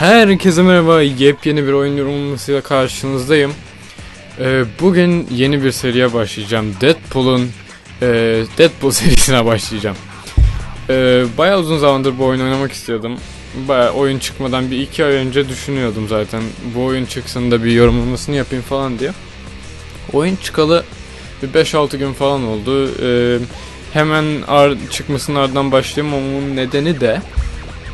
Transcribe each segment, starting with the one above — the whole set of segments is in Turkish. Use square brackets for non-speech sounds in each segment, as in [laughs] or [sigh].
Herkese merhaba, yepyeni bir oyun yorumlamasıyla karşınızdayım. Ee, bugün yeni bir seriye başlayacağım. Deadpool'un e, Deadpool [laughs] serisine başlayacağım. Ee, bayağı uzun zamandır bu oyunu oynamak istiyordum. Bayağı oyun çıkmadan bir iki ay önce düşünüyordum zaten. Bu oyun çıksın da bir yorumlamasını yapayım falan diye. Oyun çıkalı bir 5-6 gün falan oldu. Ee, hemen ar çıkmasının ardından başlayayım. Onun nedeni de...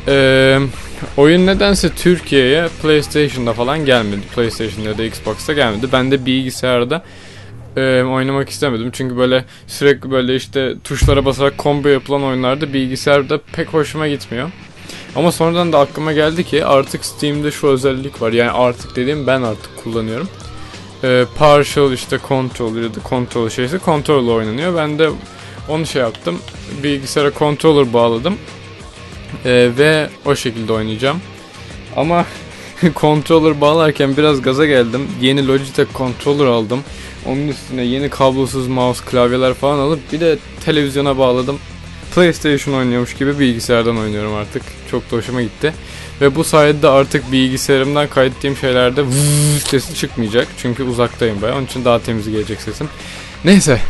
Ee, [laughs] oyun nedense Türkiye'ye PlayStation'da falan gelmedi. PlayStation'da ya da Xbox'ta gelmedi. Ben de bilgisayarda e, oynamak istemedim. Çünkü böyle sürekli böyle işte tuşlara basarak combo yapılan oyunlarda bilgisayarda pek hoşuma gitmiyor. Ama sonradan da aklıma geldi ki artık Steam'de şu özellik var. Yani artık dediğim ben artık kullanıyorum. E, partial işte control ya da control şeysi controller oynanıyor. Ben de onu şey yaptım. Bilgisayara controller bağladım. Ee, ve o şekilde oynayacağım. Ama [laughs] controller bağlarken biraz gaza geldim. Yeni Logitech controller aldım. Onun üstüne yeni kablosuz mouse, klavyeler falan alıp bir de televizyona bağladım. PlayStation oynuyormuş gibi bilgisayardan oynuyorum artık. Çok da hoşuma gitti. Ve bu sayede artık bilgisayarımdan kaydettiğim şeylerde sesi çıkmayacak. Çünkü uzaktayım bayağı. Onun için daha temiz gelecek sesim. Neyse.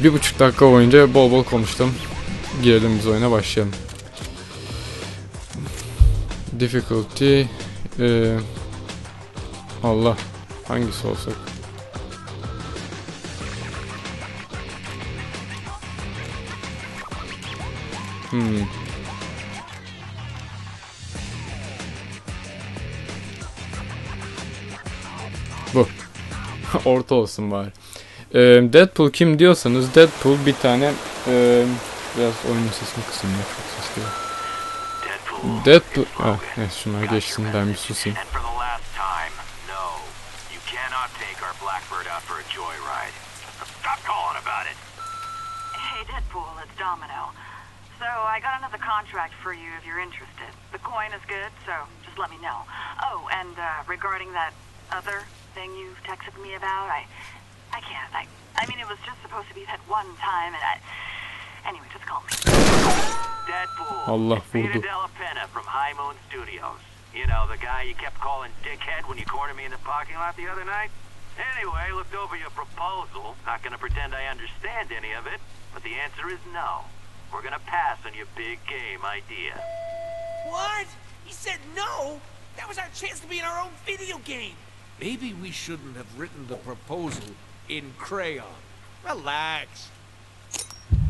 Bir buçuk dakika boyunca bol bol konuştum. Girelim biz oyuna başlayalım. Difficulty ee, Allah hangisi olsak Hmm. Bu. [laughs] Orta olsun bari. Ee, Deadpool kim diyorsanız Deadpool bir tane e, biraz oyunun sesini ya çok ses geliyor. Deadpool... Ah, neyse şunlar geçsin ben bir susayım. And for the last time, no. You cannot take our Blackbird out for a joyride. Stop calling about it. Hey, Deadpool, it's Domino. So I got another contract for you if you're interested. The coin is good, so just let me know. Oh, and uh, regarding that other thing you texted me about, I, I can't. I, I mean, it was just supposed to be that one time, and I. Anyway, just call me. Deadpool. Allah it's Peter vurdu. Della Penna from High Moon Studios. You know, the guy you kept calling dickhead when you cornered me in the parking lot the other night? Anyway, looked over your proposal. Not gonna pretend I understand any of it, but the answer is no. We're gonna pass on your big game idea. What? He said no? That was our chance to be in our own video game. Maybe we shouldn't have written the proposal in crayon. Relax.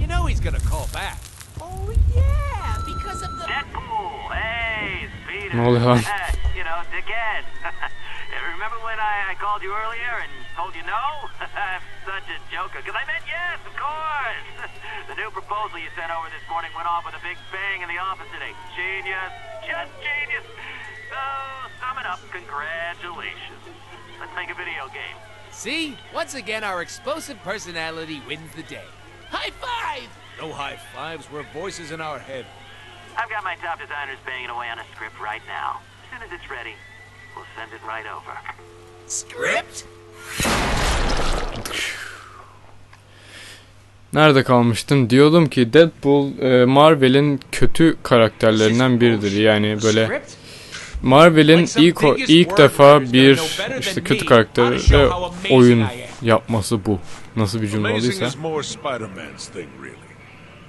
You know he's gonna call back. Oh, yeah, because of the. Deadpool! Hey, it's Peter. Ne oluyor lan? you know, dickhead. [laughs] Remember when I, I called you earlier and told you no? [laughs] I'm such a joker, because I meant yes, of course. [laughs] the new proposal you sent over this morning went off with a big bang in the office today. Genius. Just genius. So, sum it up, congratulations. Let's make a video game. See? Once again, our explosive personality wins the day. High five! No high fives, we're voices in our head. I've got my top designers banging away on a script right now. As soon as it's ready, we'll send it right over. Script? Nerede kalmıştın? Diyordum ki Deadpool e, Marvel'in kötü karakterlerinden biridir. Yani böyle? Marvel'in ilk ilk defa bir işte kötü karaktere oyun yapması bu. Nasıl bir cümle Amazing olduysa. is more Spider-Man's thing, really.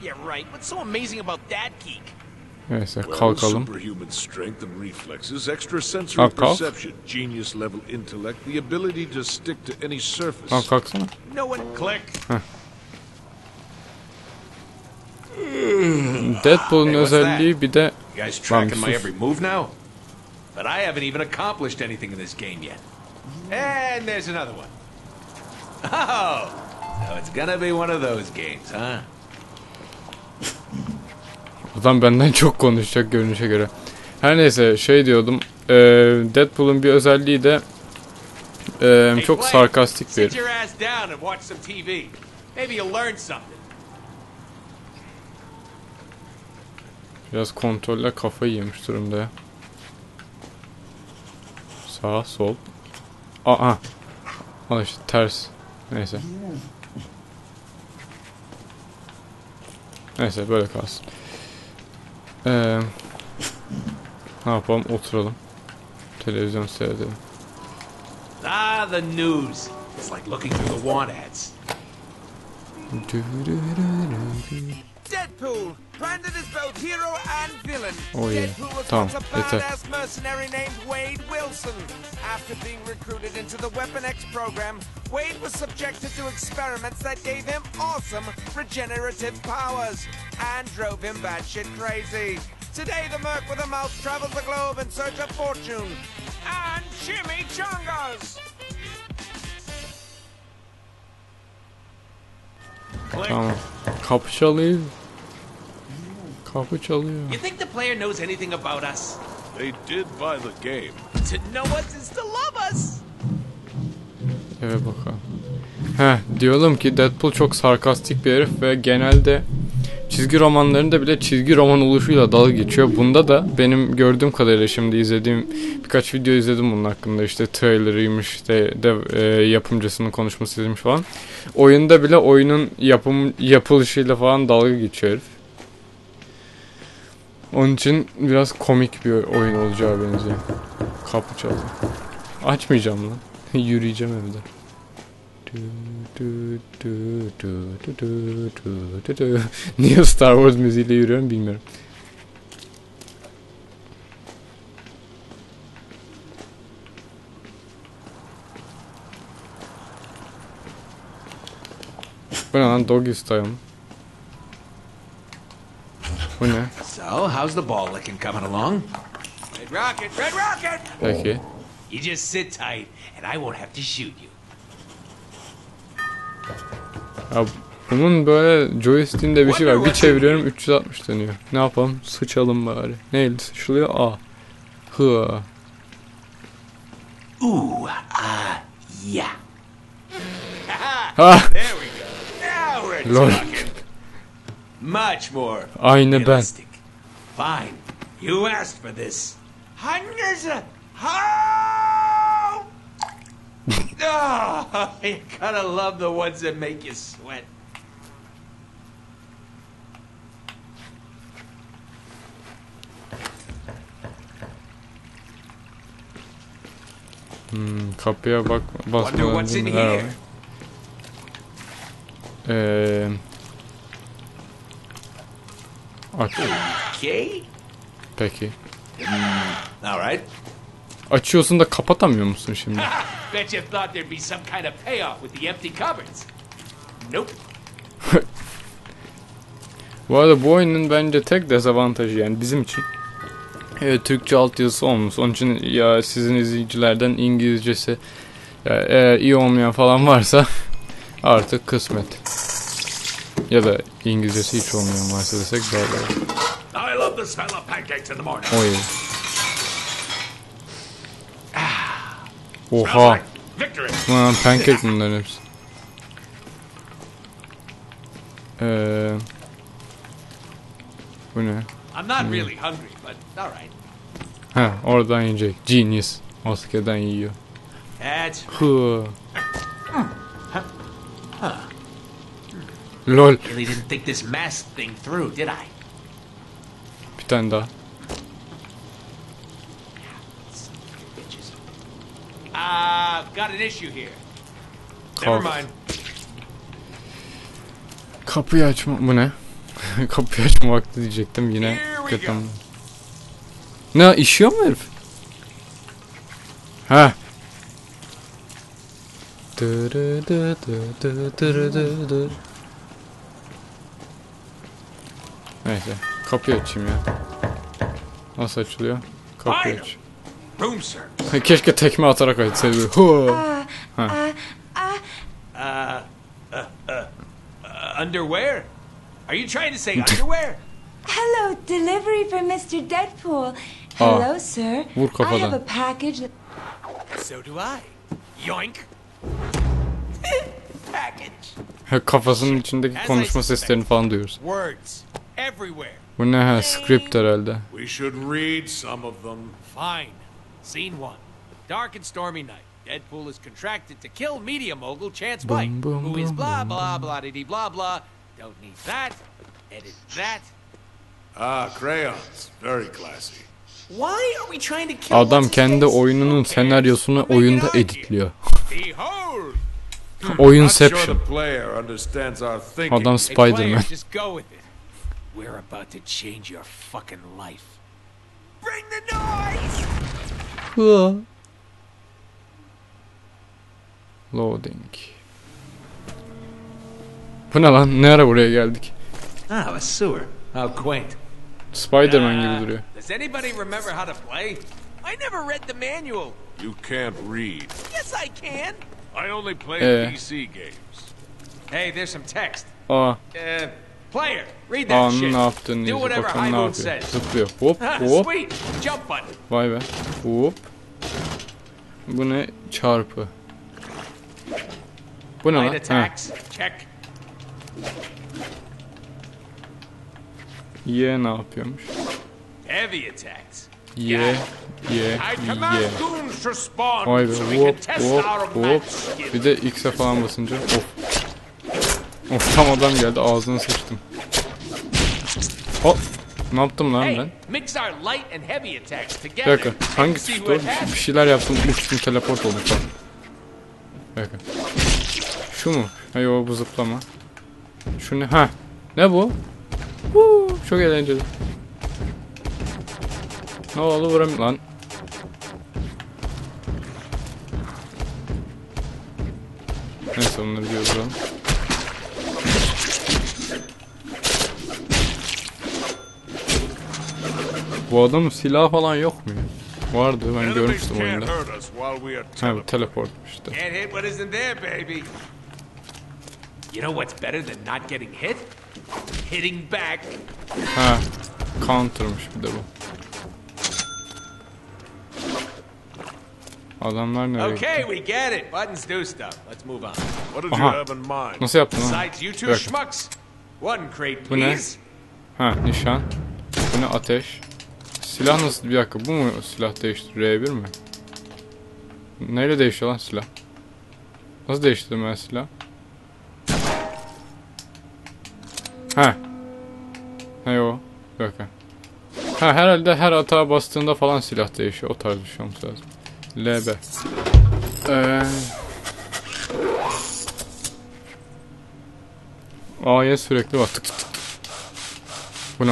Yeah, right. What's so amazing about that geek? Neyse Well, kalkalım. superhuman strength and reflexes, extrasensory Kalk, kalk. perception, genius level intellect, the ability to stick to any surface. Kalk kalksana. No one. Click. Deadpool'un Hey, what's özelliği bir de You guys Lan bir tracking my every move now? But I haven't even accomplished anything in this game yet. And there's another one. Oh! So it's gonna be one of those games, huh? Adam benden çok konuşacak görünüşe göre. Her neyse şey diyordum. E, Deadpool'un bir özelliği de e, çok sarkastik bir Sit herif. your ass down and watch some TV. Maybe you'll learn something. Biraz kontrolle kafayı yemiş durumda ya. Sağ, sol. Aa. Al işte ters. Neyse. Neyse böyle kalsın. Ee, ne yapalım? Oturalım. Televizyon seyredelim. Ah, the news. It's like looking through the want ads. Deadpool, branded as both hero and villain. Oh, yeah. Deadpool was Tamam, once a mercenary named Wade Wilson. After being recruited into the Weapon X program, Wade was subjected to experiments that gave him awesome regenerative powers and drove him batshit crazy. Today, the Merc with a mouth travels the globe in search of fortune and chimichangas. Click. Tamam. Kapı çalıyor. Kapı çalıyor. You think the player knows anything about us? They did buy the game. To know us is to love us. Evet bakalım. Heh diyorum ki Deadpool çok sarkastik bir herif ve genelde çizgi romanlarında bile çizgi roman oluşuyla dalga geçiyor. Bunda da benim gördüğüm kadarıyla şimdi izlediğim birkaç video izledim bunun hakkında işte trailerıymış işte de e, yapımcısının konuşmasıymış falan. Oyunda bile oyunun yapım yapılışıyla falan dalga geçiyor herif. Onun için biraz komik bir oyun olacağı benziyor. Kapı çaldı. Açmayacağım lan. [laughs] Yürüyeceğim evde. Niye Star Wars müziğiyle yürüyorum bilmiyorum. Bu ne lan doggy style Bu ne? So, how's the ball licking coming along? Red Rocket, Red Rocket! Peki. You just sit tight, and I won't have to shoot you. Ya bunun böyle joystick'inde bir şey var. Bir çeviriyorum 360 dönüyor. Ne yapalım? Sıçalım bari. Neyle sıçılıyor? A. Hı. Ooh, ah, yeah. [laughs] Ha! There we go. Now we're Lol. talking. Much more Aynı ben. realistic. Fine. You asked for this. Hundreds of... Oh! [laughs] oh, you gotta love the ones that make you sweat. Hmm, kapıya bak Wonder basmadan what's in here. Eee... Aç. Okay. Peki. All right. Açıyorsun da kapatamıyor musun şimdi? Bet you thought there'd be some kind of payoff with the empty cupboards. Nope. [laughs] Bu arada bu oyunun bence tek dezavantajı yani bizim için e, Türkçe altyazısı olmuş. Onun için ya sizin izleyicilerden İngilizcesi ya, eğer iyi olmayan falan varsa [laughs] artık kısmet. Ya da İngilizcesi hiç olmayan varsa desek daha doğru. Love the smell of pancakes in the morning. O iyi. Smells Oha. Lan pancake bunların hepsi. Eee... Bu ne? I'm not really hungry, but all right. Ha oradan yiyecek. Genius. Maskeden yiyor. That's Hı. Lol. really didn't think this mask thing through, did I? Bir tane daha. Bitches. Got an issue here. Kalk. Kapıyı açma. Bu ne? [laughs] Kapıyı açma vakti diyecektim yine. Here we Kötü. Ne işiyor mu herif? Ha. Dırı dı dı dı dırı dı dı. Neyse. Kapıyı açayım ya. Nasıl açılıyor? Kapıyı aç. Room sir. Keşke tekme atarak açsaydı. böyle. Hı. Uh, underwear? Are you trying to say underwear? [laughs] Hello, delivery for Mr. Deadpool. Hello, sir. vur I kafadan. have a package So do I. Yoink. [laughs] Package. Ha, Kafasının içindeki I konuşma seslerini falan duyuyoruz. Words. Everywhere. Bu ne ha? Script herhalde. We should read some of them. Fine. Scene one. Dark and stormy night. Deadpool is contracted to kill media mogul Chance White, boom, who is blah blah blah diddy blah blah. Don't need that. Edit that. Ah, crayons. Very classy. Why are we trying to kill Adam kendi oyununun senaryosunu oyunda editliyor. Behold! Oyun thinking. Adam Spider-Man. We're about to change your fucking life. Bring the noise! Loading. Bu ne lan? Ne ara buraya geldik? Ah, a sewer. How quaint. Spider-Man gibi duruyor. Does anybody remember how to play? I never read the manual. You can't read. Yes, I can. I only play Eh. PC games. Hey, there's some text. Aa, Uh, player, read that Ağanın shit. ne yaptığını whatever Bakalım ne yapıyor. says. Zıplıyor. Hop [laughs] hop. sweet. Jump button. Vay be. Hop. Bu ne? Çarpı. Bu ne lan? Ha. attacks. Check. Y ne yapıyormuş? Heavy attacks. Y, Y, I command Y. goons to spawn Vay be. Hop hop hop. Bir de X'e falan basınca of. Of tam adam geldi ağzını sıçtım. Hop. Ne yaptım lan ben? Bir dakika. Hangi tuştu? Bir şeyler yaptım. Uçtum teleport oldum falan. Bir dakika. Şu mu? Hayır o bu zıplama. Şu ne? Ha. Ne bu? Huu, çok eğlenceli. Ne oldu vuram lan? Neyse onları bir yazalım. Bu adamın silah falan yok mu ya? Vardı ben görmüştüm oyunda. Ha teleport işte. You know what's better than not getting hit? Hitting back. Ha counter'mış bir de bu. Adamlar nereye? Okay, we get it. Buttons do stuff. Let's move on. What did you have in mind? Nasıl yaptın lan? Besides you two schmucks. One crate, Bu ne? please. Ha nişan. Bu ne ateş. Silah nasıl bir dakika bu mu silah değişti R1 mi? Neyle değişiyor lan silah? Nasıl değiştirdim ben silah? Ha. Ha yo. Bir. Ha herhalde her hata bastığında falan silah değişiyor. O tarz bir şey olması lazım. LB. Eee... A'ya sürekli bak. Bu ne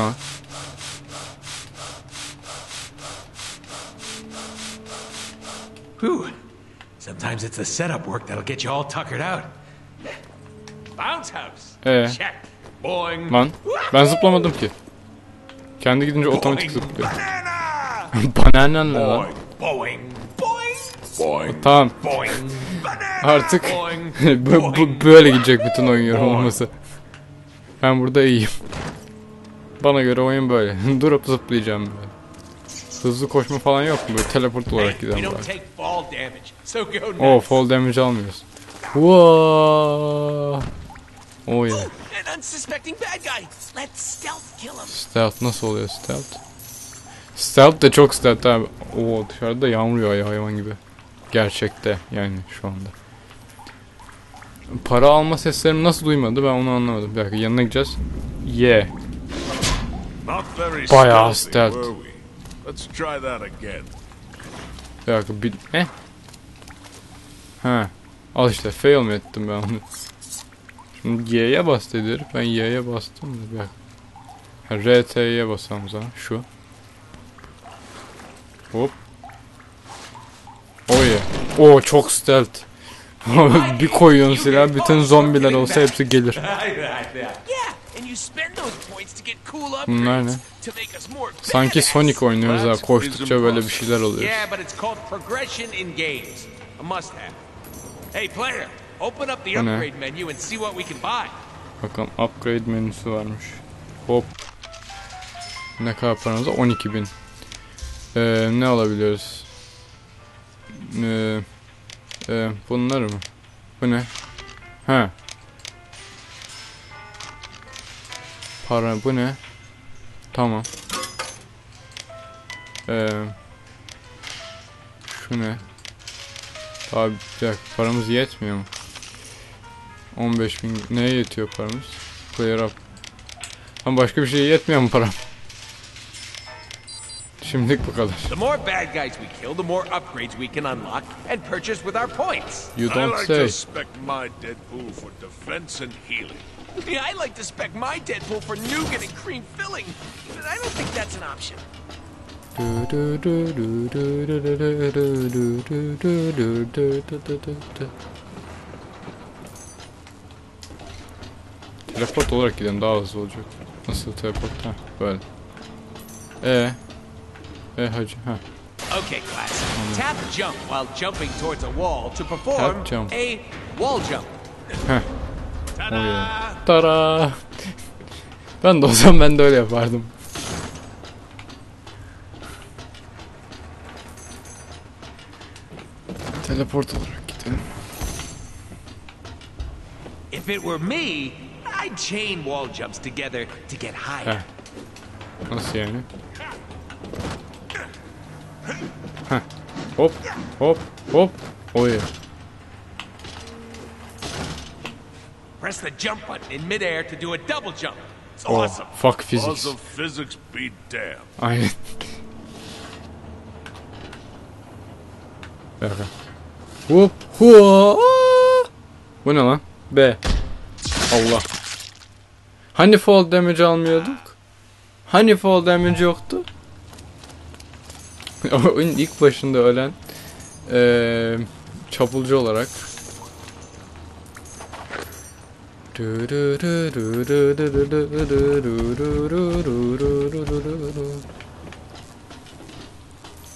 Whew. Sometimes it's the setup work that'll get you all tuckered out. Bounce house. Ee? Check. Boing. Lan ben zıplamadım ki. Kendi gidince otomatik zıplıyor. Banana. [laughs] Bana ne lan? Boing. Boing. Boing. Tamam Boing. artık Boing. [laughs] bu, bu- böyle gidecek bütün oyun yorumlaması. Ben burada iyiyim. Bana göre oyun böyle. [laughs] Durup zıplayacağım böyle. Hızlı koşma falan yok mu? Böyle teleport olarak don't bari. take fall damage. Oh almıyoruz. Wow. Oh yeah. Stealth kill him. Stealth nasıl oluyor stealth? Stealth de çok stealth abi. Oo dışarıda yağmur yağıyor hayvan gibi. Gerçekte yani şu anda. Para alma seslerimi nasıl duymadı ben onu anlamadım. Bir dakika yanına gideceğiz. Yeah. Bayağı stealth. Let's try that again. Bir dakika bir... Ne? Ha. Al işte fail mi ettim ben onu? Şimdi Y'ye bas dedi herif. Ben Y'ye bastım da bir dakika. RT'ye basalım o zaman. Şu. Hop. Oh yeah. Oo çok stealth. [laughs] bir koyuyorsun silah bütün zombiler olsa hepsi gelir. Yeah, And you spend those points to get cool Bunlar upgrades ne? to make us more Sanki badass. Sonic oynuyoruz ha. Koştukça böyle bir şeyler oluyor. yeah, but it's called progression in games. A must-have. Hey, player, open up the Bu ne? upgrade menu and see what we can buy. Bakalım upgrade menüsü varmış. Hop. Ne kadar paramız var? 12 bin. Ee, ne alabiliyoruz? Ee, e, bunlar mı? Bu ne? Ha. Para bu ne? Tamam. Ee, şu ne? Abi bir dakika paramız yetmiyor mu? 15 bin neye yetiyor paramız? Clear up. Ama başka bir şeye yetmiyor mu param? [laughs] Şimdilik bu kadar. The more bad guys we kill, the more upgrades we can unlock and purchase with our points. You I don't like say. to spec my Deadpool for defense and healing. Yeah, I like to spec my Deadpool for nougat and cream filling, but I don't think that's an option. Teleport olarak gidelim daha hızlı olacak. Nasıl teleport? Ha böyle. E. E hacı ha. Okay, class. Tap jump while jumping towards a wall to perform a wall jump. O ya. Tara. Ben de olsam ben de öyle yapardım. Teleport olarak gidelim. If it were me, I'd chain wall jumps together to get higher. Heh. Nasıl yani? Heh. Hop hop hop. Oy. Press the jump button in midair to do a double jump. It's Oh, awesome. fuck Laws physics. of physics be damned. Aynen. Dakika. Hop hua. Bu ne lan? B. Allah. Hani fall damage almıyorduk? Hani fall damage yoktu? [laughs] Oyunun ilk başında ölen eee çapulcu olarak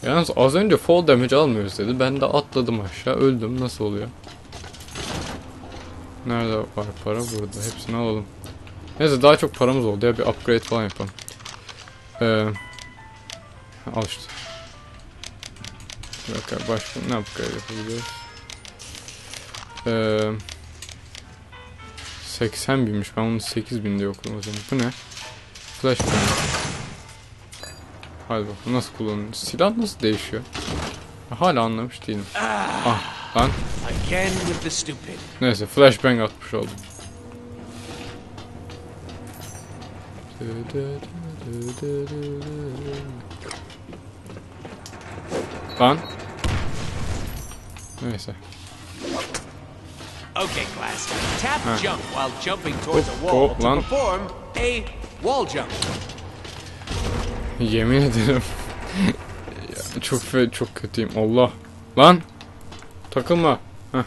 Yalnız az önce fall damage almıyoruz dedi. Ben de atladım aşağı. Öldüm. Nasıl oluyor? Nerede var para? Burada. Hepsini alalım. Neyse daha çok paramız oldu ya. Bir upgrade falan yapalım. Ee, al işte. Dakika başka ne upgrade yapabiliyoruz? Ee, 80 binmiş. Ben onu 8 bin diye okudum o zaman. Bu ne? Flashbang. Hadi bakalım nasıl kullanılıyor? Silah nasıl değişiyor? Hala anlamış değilim. Ah lan. The stupid. Neyse flashbang atmış oldum. Lan. Neyse. Okay, class. Tap Huh. jump while jumping towards Hop, a wall hop, to lan. perform a wall jump. Yemin ederim. Ya, çok fe çok kötüyüm. Allah. Lan. Takılma. Heh.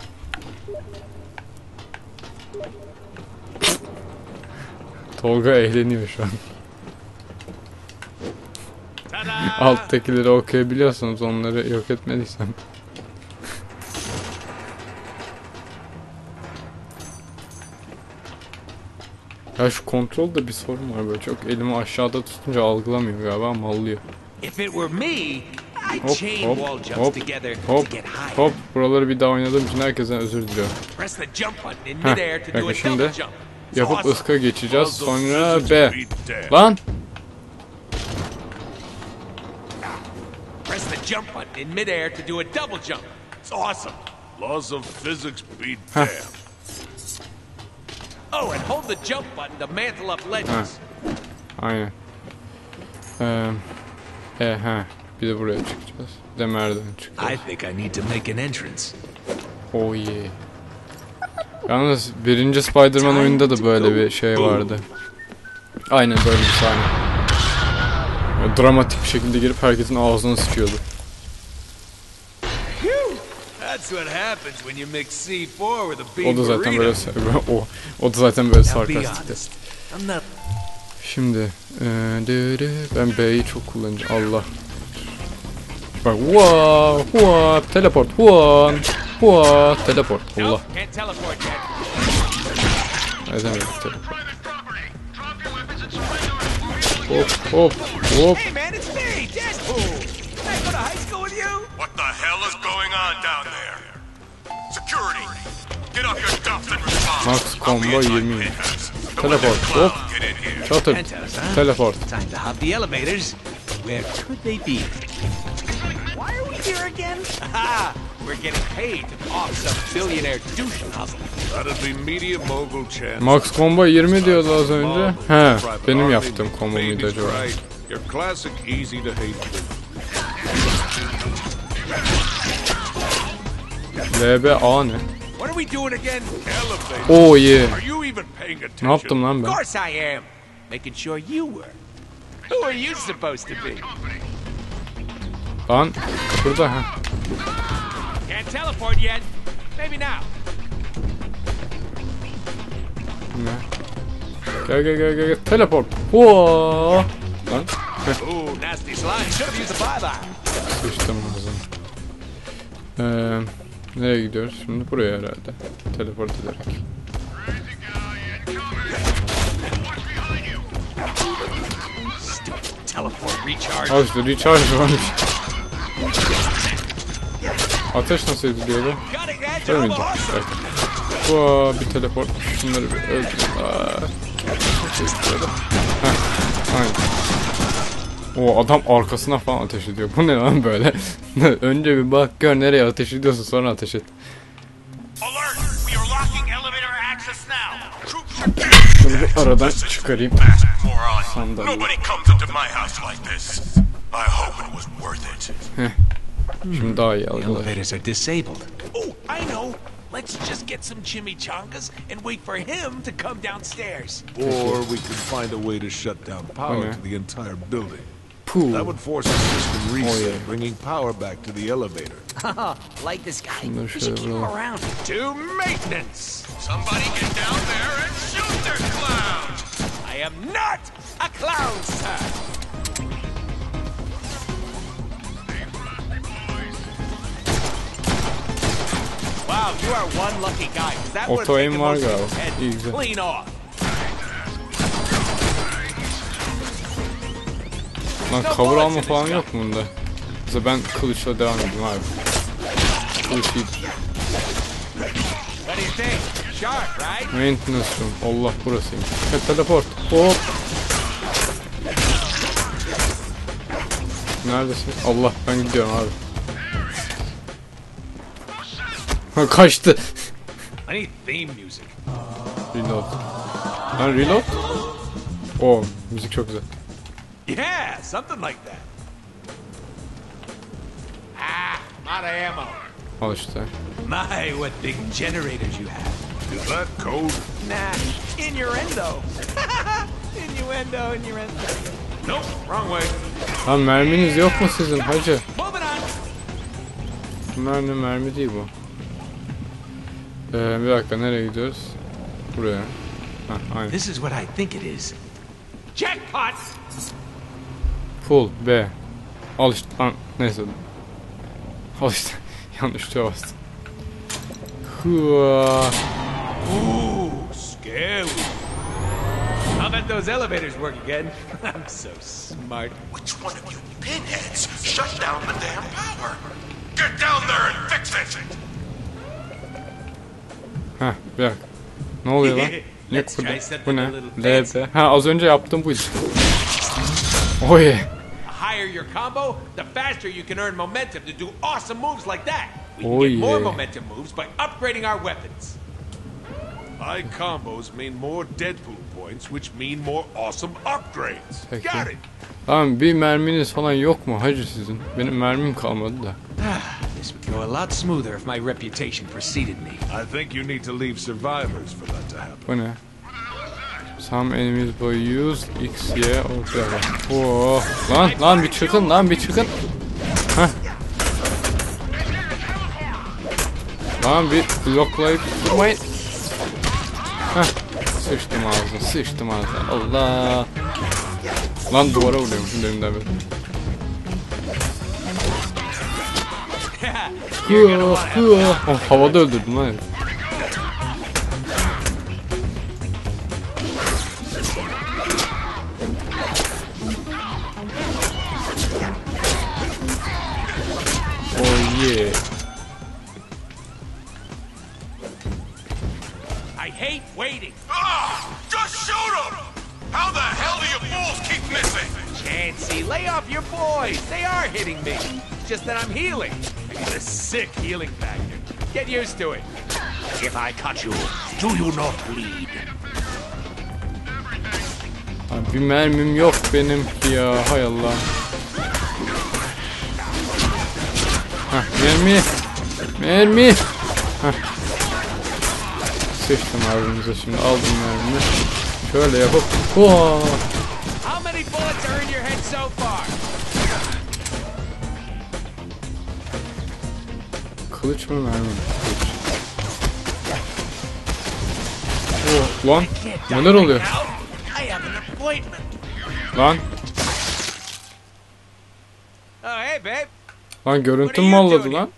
Tolga eğleniyor şu an. Alttakileri okuyabiliyorsunuz onları yok etmediysem. Ya şu kontrolde bir sorun var böyle çok elimi aşağıda tutunca algılamıyor galiba mallıyor. If it were me, I'd Hop hop hop hop hop buraları bir daha oynadığım için herkesten özür diliyorum. Press the jump button in Heh, midair to bakın do a şimdi double jump. It's Yapıp awesome. ıska geçeceğiz Laws of sonra physics B. be damned. Lan Press Oh, and hold the jump button to mantle up ledges. aynen. Ee, e, ha. Bir de buraya çıkacağız. Bir de merdiven çıkacağız. I think I need to make an entrance. Oh yeah. Yalnız birinci Spider-Man oyunda da böyle bir şey vardı. Aynen böyle bir sahne. Dramatik bir şekilde girip herkesin ağzına sıçıyordu. That's what happens when you mix C4 with a O da zaten böyle [laughs] o, o da zaten böyle sarkastikti. honest. I'm not Şimdi dü, ben B'yi çok kullanacağım. Allah. Bak wow, wow, teleport, wow, wow, teleport. Allah. Nope, can't teleport yet. Ne demek teleport? Hop hop hop. Max combo I'll be in 20. my penthouse. Don't Teleport, hop. Here. Shuttle. Teleport. Time to hop the elevators. Where could they be? Why are we here again? Ah, we're getting paid to off some billionaire douche nozzle. That'd be media mogul chance. Max combo 20 diyordu az önce. He, benim army, yaptığım combo muydu acaba? Your classic easy to hate. LBA ne? What are we doing again? Elevator. Oh yeah. Are you even paying attention? Ne yaptım lan Of course I am. Making sure you were. Who are you supposed to be? Lan şurada ha. Can't teleport yet. Maybe now. Ne? Gel gel gel gel gel. Teleport. Whoa. Lan Ooh, nasty slime. Should have used a bye bye. sıçtım ağzına. Ee, nereye gidiyoruz şimdi? Buraya herhalde. Teleport ederek. Al işte recharge varmış. Ateş nasıl ediliyordu? Awesome. Evet. Hua, bir teleport. Şunları bir öldüreyim. Aa. Heh, aynen. O adam arkasına falan ateş ediyor. Bu ne lan böyle? [laughs] Önce bir bak gör nereye ateş ediyorsun sonra ateş et. Şunu bir aradan çıkarayım. Sandalye. Şimdi daha iyi disabled. Oh, I know. Let's just get some chimichangas and wait for him to come downstairs. Or we could find a way to shut down power to the entire building. Puh. That would force a system reset, yeah. bringing power back to the elevator. [laughs] like this guy. Şunları We should keep him around. To maintenance. Somebody get down there and shoot their clown! I am not a clown, sir. Wow, you are one lucky guy. 'cause That would Auto have aim taken Lan cover alma falan yok mu bunda? Mesela ben kılıçla devam edeyim abi. Kılıç iyi. Maintenance room. Allah burasıymış. Ha, teleport. Hop. Neredesin? Allah ben gidiyorum abi. Ha, kaçtı. I need theme music. Reload. Lan reload? Oo müzik çok güzel. Yeah, something like that. Ah, I'm out of ammo. Al işte. My, what big generators you have. Is that code? Nah, innuendo. [laughs] innuendo, innuendo. Nope, wrong way. Lan merminiz yok mu sizin hacı? Moving on. Mermi mermi değil bu. Ee, bir dakika nereye gidiyoruz? Buraya. Ha, aynen. This is what I think it is. Jackpot! Full B. Al işte. Lan, neyse. Al işte. [laughs] Yanlış tuşa bastım. Ooh, scary. I'll bet those elevators work again. [laughs] I'm so smart. Which one of you pinheads shut down the damn power? Get down there and fix it! Heh bir dakika. Ne oluyor lan? [laughs] Ne something Bu ne? LB. Ha az önce yaptığım bu işte. Oy. The higher your combo, the faster you can earn momentum to do awesome moves like that. We can Oh, get more momentum moves by upgrading our weapons. High combos mean more Deadpool points, which mean more awesome upgrades. Peki. Got it. Tamam bir merminiz falan yok mu hacı sizin? Benim mermim kalmadı da. [sighs] This would go a lot smoother if my reputation preceded me. I think you need to leave survivors for that to happen. Bu ne? Some enemies will use X, Y, whatever. Oo. Lan lan bir çıkın lan bir çıkın. Heh. Lan bir bloklayıp durmayın. Heh. Sıçtım ağzına sıçtım ağzına. Allah. Lan duvara vuruyormuşum deminden beri. Oh, havada öldürdüm lan. that I'm healing. I get a sick healing factor. Get used to it. If I cut you, do you not bleed? Bir mermim yok benim ya hay Allah. Hah, mermi. Mermi. Hah. Sıçtım abimize şimdi aldım mermimi. Şöyle yapıp. Oh! Kılıç mı mermi mi? Kılıç. Oh, lan neler oluyor? Lan. Lan görüntüm malladı lan.